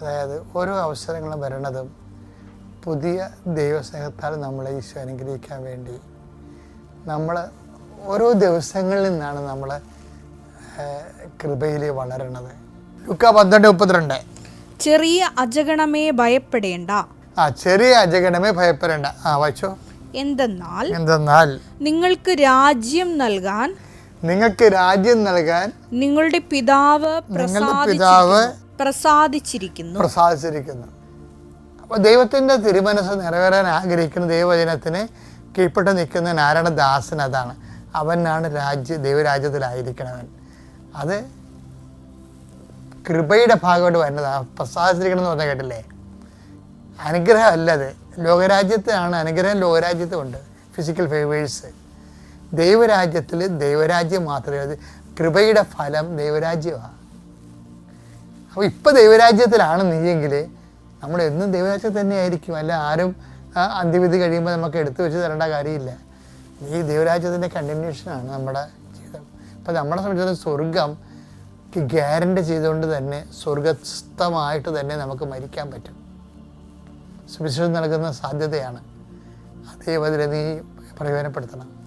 അതായത് ഓരോ അവസരങ്ങളും വരണതും പുതിയ ദൈവസ്നേഹത്താൽ നമ്മളെ ഈശോ അനുഗ്രഹിക്കാൻ വേണ്ടി. നമ്മൾ ഓരോ ദിവസങ്ങളിൽ നിന്നാണ് നമ്മൾ കൃപയിൽ വളരണത്. ലുക്ക പന്ത്രണ്ട് മുപ്പത്തിരണ്ട്. ചെറിയ അജഗണമേ ഭയപ്പെടേണ്ട. ആ ചെറിയ അജഗണമേ ഭയപ്പെടേണ്ട. ആ വായിച്ചോ. എന്തെന്നാൽ എന്തെന്നാൽ നിങ്ങൾക്ക് രാജ്യം നൽകാൻ നിങ്ങൾക്ക് രാജ്യം നൽകാൻ നിങ്ങളുടെ പിതാവ് നിങ്ങളുടെ പിതാവ് പ്രസാദിച്ചിരിക്കുന്നു. പ്രസാദിച്ചിരിക്കുന്നു. അപ്പൊ ദൈവത്തിന്റെ തിരുമനസ് നിറവേറാൻ ആഗ്രഹിക്കുന്ന ദൈവവചനത്തിന് കീഴ്പ്പെട്ട് നിൽക്കുന്ന നാരായണ ദാസൻ അതാണ്. അവനാണ് രാജ്യ ദൈവരാജ്യത്തിലായിരിക്കണവൻ. അത് കൃപയുടെ ഭാഗമായിട്ട് വരുന്നതാണ് പ്രസാദിച്ചിരിക്കണം എന്ന് പറഞ്ഞാൽ കേട്ടില്ലേ? അനുഗ്രഹം അല്ലത് ലോകരാജ്യത്താണ് അനുഗ്രഹം ലോകരാജ്യത്തുമുണ്ട്. ഫിസിക്കൽ ഫേവേഴ്സ് ദൈവരാജ്യത്തിൽ ദൈവരാജ്യം മാത്രമേ അത് കൃപയുടെ ഫലം ദൈവരാജ്യമാണ്. അപ്പോൾ ഇപ്പോൾ ദൈവരാജ്യത്തിലാണ് നീയെങ്കിൽ നമ്മൾ എന്നും ദൈവരാജ്യത്തിൽ തന്നെ ആയിരിക്കും അല്ല ആരും അന്ത്യവിധി കഴിയുമ്പോൾ നമുക്ക് എടുത്തു വെച്ച് തരേണ്ട കാര്യമില്ല. ഈ ദൈവരാജ്യത്തിന്റെ കണ്ടിന്യൂഷനാണ് നമ്മുടെ ജീവിതം. അപ്പോൾ നമ്മളെ സംബന്ധിച്ചിടത്തോളം സ്വർഗം ഗ്യാരണ്ടി ചെയ്തുകൊണ്ട് തന്നെ സ്വർഗസ്ഥമായിട്ട് തന്നെ നമുക്ക് മരിക്കാൻ പറ്റും. സുവിശേഷം നൽകുന്ന സാധ്യതയാണ്. ദൈവത്തിനെ നീ പ്രയോജനപ്പെടുത്തണം.